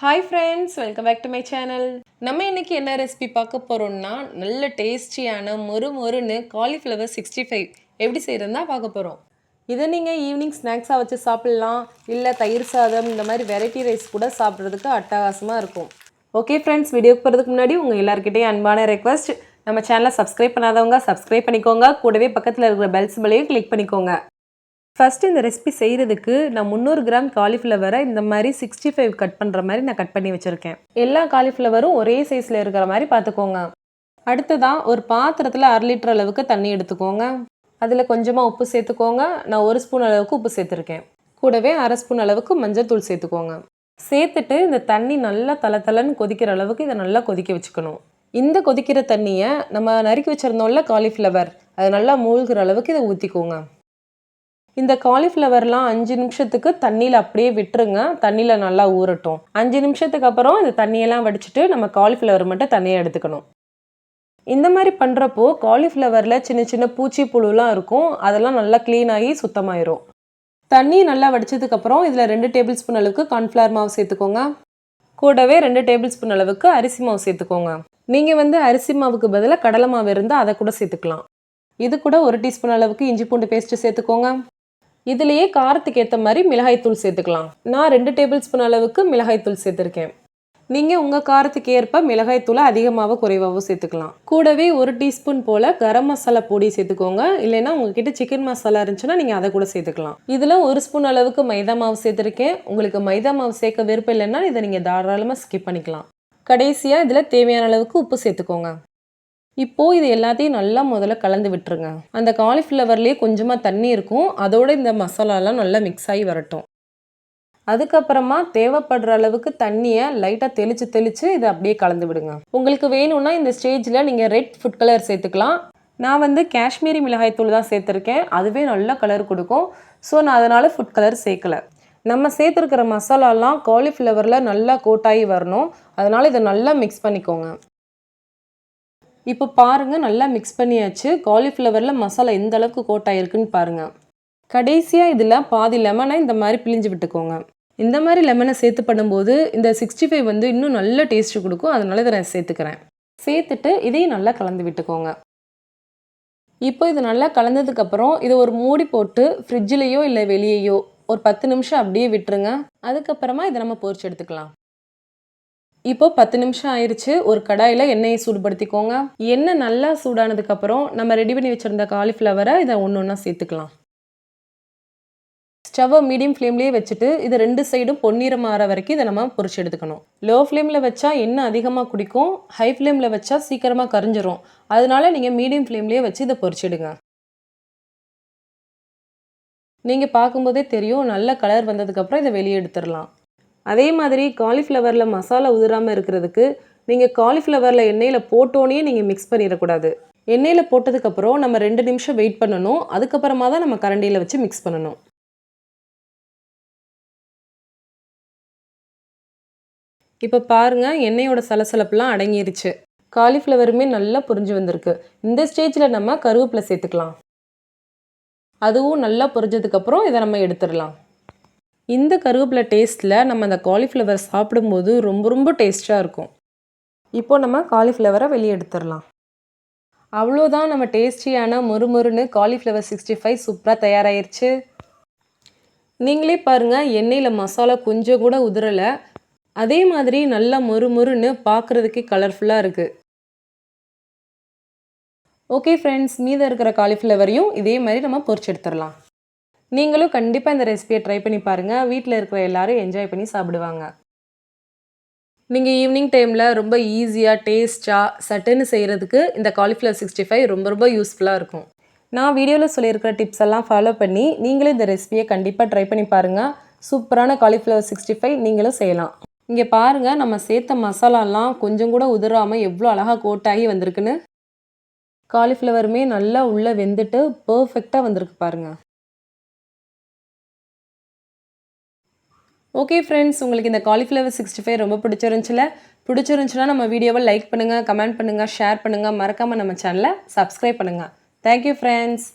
Hi friends welcome back to my channel நம்ம இன்றைக்கி என்ன ரெசிபி பார்க்க போகிறோம்னா நல்ல டேஸ்டியான மொறு மொறுன்னு காலிஃப்ளவர் சிக்ஸ்டி ஃபைவ் எப்படி செய்கிறதுனா பார்க்க போகிறோம் இதை நீங்கள் ஈவினிங் ஸ்நாக்ஸாக வச்சு சாப்பிட்லாம். இல்லை தயிர் சாதம் இந்த மாதிரி வெரைட்டி ரைஸ் கூட சாப்பிட்றதுக்கு அட்டகாசமாக இருக்கும். ஓகே ஃப்ரெண்ட்ஸ் வீடியோக்கு போகிறதுக்கு முன்னாடி உங்கள் எல்லாருக்கிட்டையும் அன்பான ரெக்வஸ்ட் நம்ம சேனலை சப்ஸ்கிரைப் பண்ணாதவங்க சப்ஸ்கிரைப் பண்ணிக்கோங்க. கூடவே பக்கத்தில் இருக்கிற பெல் சிம்பிளையும் கிளிக் பண்ணிக்கோங்க. ஃபஸ்ட்டு இந்த ரெசிபி செய்கிறதுக்கு நான் முந்நூறு கிராம் காலிஃப்ளவரை இந்த மாதிரி சிக்ஸ்டி ஃபைவ் கட் பண்ணுற மாதிரி நான் கட் பண்ணி வச்சுருக்கேன். எல்லா காலிஃப்ளவரும் ஒரே சைஸில் இருக்கிற மாதிரி பார்த்துக்கோங்க. அடுத்ததான் ஒரு பாத்திரத்தில் அரை லிட்டர் அளவுக்கு தண்ணி எடுத்துக்கோங்க. அதில் கொஞ்சமாக உப்பு சேர்த்துக்கோங்க. நான் ஒரு ஸ்பூன் அளவுக்கு உப்பு சேர்த்துருக்கேன். கூடவே அரை ஸ்பூன் அளவுக்கு மஞ்சள் தூள் சேர்த்துக்கோங்க. சேர்த்துட்டு இந்த தண்ணி நல்லா தலை தலைன்னு கொதிக்கிற அளவுக்கு இதை நல்லா கொதிக்க வச்சுக்கணும். இந்த கொதிக்கிற தண்ணியை நம்ம நறுக்கி வச்சுருந்தோம்ல காலிஃப்ளவர் அது நல்லா மூழ்கிற அளவுக்கு இதை ஊற்றிக்கோங்க இந்த காலிஃப்ளவர்லாம் அஞ்சு நிமிஷத்துக்கு தண்ணியில் அப்படியே விட்டுருங்க. தண்ணியில் நல்லா ஊறட்டும். அஞ்சு நிமிஷத்துக்கு அப்புறம் இந்த தண்ணியெல்லாம் வடிச்சிட்டு நம்ம காலிஃப்ளவர் மட்டும் தண்ணியை எடுத்துக்கணும். இந்த மாதிரி பண்ணுறப்போ காலிஃப்ளவரில் சின்ன சின்ன பூச்சி புழுலாம் இருக்கும். அதெல்லாம் நல்லா க்ளீன் ஆகி சுத்தமாயிரும். தண்ணி நல்லா வடிச்சதுக்கப்புறம் இதில் ரெண்டு டேபிள் ஸ்பூன் அளவுக்கு கார்ன்ஃப்ளவர் மாவு சேர்த்துக்கோங்க. கூடவே ரெண்டு டேபிள் ஸ்பூன் அளவுக்கு அரிசி மாவு சேர்த்துக்கோங்க. நீங்கள் வந்து அரிசி மாவுக்கு பதிலாக கடலை மாவு இருந்தால் அதை கூட சேர்த்துக்கலாம். இது கூட ஒரு டீஸ்பூன் அளவுக்கு இஞ்சி பூண்டு பேஸ்ட்டு சேர்த்துக்கோங்க. இதுலேயே காரத்துக்கு ஏற்ற மாதிரி மிளகாய்த்தூள் சேர்த்துக்கலாம். நான் ரெண்டு டேபிள் ஸ்பூன் அளவுக்கு மிளகாய்த்தூள் சேர்த்துருக்கேன். நீங்கள் உங்கள் காரத்துக்கு ஏற்ப மிளகாய்த்தூளை அதிகமாகவோ குறைவாகவோ சேர்த்துக்கலாம். கூடவே ஒரு டீஸ்பூன் போல் கரம் மசாலா பொடி சேர்த்துக்கோங்க. இல்லைன்னா உங்ககிட்ட சிக்கன் மசாலா இருந்துச்சுன்னா நீங்கள் அதை கூட சேர்த்துக்கலாம். இதில் ஒரு ஸ்பூன் அளவுக்கு மைதா மாவு சேர்த்துருக்கேன். உங்களுக்கு மைதா மாவு சேர்க்க விருப்பம் இல்லைன்னா இதை நீங்கள் தாராளமாக ஸ்கிப் பண்ணிக்கலாம். கடைசியாக இதில் தேவையான அளவுக்கு உப்பு சேர்த்துக்கோங்க. இப்போது இது எல்லாத்தையும் நல்லா முதல்ல கலந்து விட்டுருங்க. அந்த காலிஃப்ளவர்லேயே கொஞ்சமாக தண்ணி இருக்கும். அதோட இந்த மசாலாலாம் நல்லா மிக்ஸ் ஆகி வரட்டும். அதுக்கப்புறமா தேவைப்படுற அளவுக்கு தண்ணியை லைட்டாக தெளித்து தெளித்து இதை அப்படியே கலந்து விடுங்க. உங்களுக்கு வேணும்னா இந்த ஸ்டேஜில் நீங்கள் ரெட் ஃபுட் கலர் சேர்த்துக்கலாம். நான் வந்து காஷ்மீரி மிளகாய்த்தூள் தான் சேர்த்துருக்கேன். அதுவே நல்ல கலர் கொடுக்கும். ஸோ நான் அதனால் ஃபுட் கலர் சேர்க்கலை. நம்ம சேர்த்துருக்கிற மசாலாலாம் காலிஃப்ளவரில் நல்லா கோட்டாகி வரணும். அதனால் இதை நல்லா மிக்ஸ் பண்ணிக்கோங்க. இப்போ பாருங்கள் நல்லா மிக்ஸ் பண்ணியாச்சு. காலிஃப்ளவரில் மசாலா எந்த அளவுக்கு கோட் ஆகிருக்குன்னு பாருங்கள் கடைசியாக இதில் பாதி லெமனை இந்த மாதிரி பிழிஞ்சு விட்டுக்கோங்க. இந்த மாதிரி லெமனை சேர்த்து பண்ணும்போது இந்த சிக்ஸ்டி ஃபைவ் வந்து இன்னும் நல்ல டேஸ்ட்டு கொடுக்கும். அதனால இதை நான் சேர்த்துக்கிறேன். சேர்த்துட்டு இதையும் நல்லா கலந்து விட்டுக்கோங்க. இப்போ இது நல்லா கலந்ததுக்கப்புறம் இதை ஒரு மூடி போட்டு ஃப்ரிட்ஜிலேயோ இல்லை வெளியேயோ ஒரு பத்து நிமிஷம் அப்படியே விட்டுருங்க. அதுக்கப்புறமா இதை நம்ம பொரிச்சு எடுத்துக்கலாம். இப்போ பத்து நிமிஷம் ஆயிடுச்சு ஒரு கடாயில் எண்ணெயை சூடுபடுத்திக்கோங்க. எண்ணெய் நல்லா சூடானதுக்கப்புறம் நம்ம ரெடி பண்ணி வச்சுருந்த காலிஃப்ளவரை இதை ஒன்று ஒன்றா சேர்த்துக்கலாம். ஸ்டவ்வை மீடியம் ஃப்ளேம்லேயே வச்சுட்டு இது ரெண்டு சைடும் பொன்னிறம் மாற வரைக்கும் இதை நம்ம பொறிச்சு எடுத்துக்கணும். லோ ஃப்ளேமில் வச்சா எண்ணெய் அதிகமாக குடிக்கும். ஹை ஃப்ளேமில் வச்சா சீக்கிரமாக கரிஞ்சிரும். அதனால நீங்கள் மீடியம் ஃப்ளேம்லேயே வச்சு இதை பொறிச்சிடுங்க நீங்கள் பார்க்கும்போதே தெரியும். நல்ல கலர் வந்ததுக்கப்புறம் இதை வெளியே எடுத்துடலாம். அதே மாதிரி காலிஃப்ளவரில் மசாலா உதிராமல் இருக்கிறதுக்கு நீங்கள் காலிஃப்ளவரில் எண்ணெயில் போட்டோன்னே நீங்கள் மிக்ஸ் பண்ணிடக்கூடாது. எண்ணெயில் போட்டதுக்கப்புறம் நம்ம ரெண்டு நிமிஷம் வெயிட் பண்ணணும். அதுக்கப்புறமா தான் நம்ம கரண்டியில் வச்சு மிக்ஸ் பண்ணணும். இப்போ பாருங்கள் எண்ணெயோட சலசலப்புலாம் அடங்கிருச்சு. காலிஃப்ளவருமே நல்லா புரிஞ்சு வந்திருக்கு. இந்த ஸ்டேஜில் நம்ம கருவேப்பிலை சேர்த்துக்கலாம். அதுவும் நல்லா பொரிஞ்சதுக்கப்புறம் இதை நம்ம எடுத்துடலாம். இந்த கருவேப்பிலை டேஸ்ட்டில் நம்ம அந்த காலிஃப்ளவர் சாப்பிடும்போது ரொம்ப ரொம்ப டேஸ்ட்டாக இருக்கும். இப்போ நம்ம காலிஃப்ளவரை வெளியே எடுத்துடலாம். அவ்வளோதான் நம்ம டேஸ்டியான மொறுமொறுன்னு காலிஃப்ளவர் சிக்ஸ்டி ஃபைவ் சூப்பராக தயாராகிருச்சு நீங்களே பாருங்கள் எண்ணெயில் மசாலா கொஞ்சம் கூட உதிரலை. அதே மாதிரி நல்லா மொறுமொறுன்னு பார்க்குறதுக்கே கலர்ஃபுல்லாக இருக்குது ஓகே ஃப்ரெண்ட்ஸ் மீதம் இருக்கிற காலிஃப்ளவரையும் இதே மாதிரி நம்ம பொரிச்சு எடுத்துடலாம். நீங்களும் கண்டிப்பாக இந்த ரெசிபியை ட்ரை பண்ணி பாருங்கள் வீட்டில் இருக்கிற எல்லாரும் என்ஜாய் பண்ணி சாப்பிடுவாங்க. நீங்கள் ஈவினிங் டைமில் ரொம்ப ஈஸியாக டேஸ்ட்டாக சட்டுன்னு செய்கிறதுக்கு இந்த காலிஃப்ளவர் சிக்ஸ்டி ஃபைவ் ரொம்ப ரொம்ப யூஸ்ஃபுல்லாக இருக்கும். நான் வீடியோவில் சொல்லியிருக்கிற டிப்ஸ் எல்லாம் ஃபாலோ பண்ணி நீங்களும் இந்த ரெசிபியை கண்டிப்பாக ட்ரை பண்ணி பாருங்கள் சூப்பரான காலிஃப்ளவர் சிக்ஸ்டி ஃபைவ் நீங்களும் செய்யலாம். இங்கே பாருங்கள் நம்ம சேர்த்த மசாலாலாம் கொஞ்சம் கூட உதிராமல் எவ்வளோ அழகாக கோட்டாகி வந்திருக்குன்னு. காலிஃப்ளவருமே நல்லா உள்ளே வெந்துட்டு பர்ஃபெக்டாக வந்திருக்கு பாருங்கள் ஓகே ஃப்ரெண்ட்ஸ் உங்களுக்கு இந்த காலிஃப்ளவர் சிக்ஸ்டி ஃபைவ் ரொம்ப பிடிச்சிருந்துச்சுல பிடிச்சிருந்துச்சுன்னா நம்ம வீடியோவை லைக் பண்ணுங்கள் கமெண்ட் பண்ணுங்கள் ஷேர் பண்ணுங்கள் மறக்காமல் நம்ம சேனலை சப்ஸ்கிரைப் பண்ணுங்கள் தேங்க்யூ ஃப்ரெண்ட்ஸ்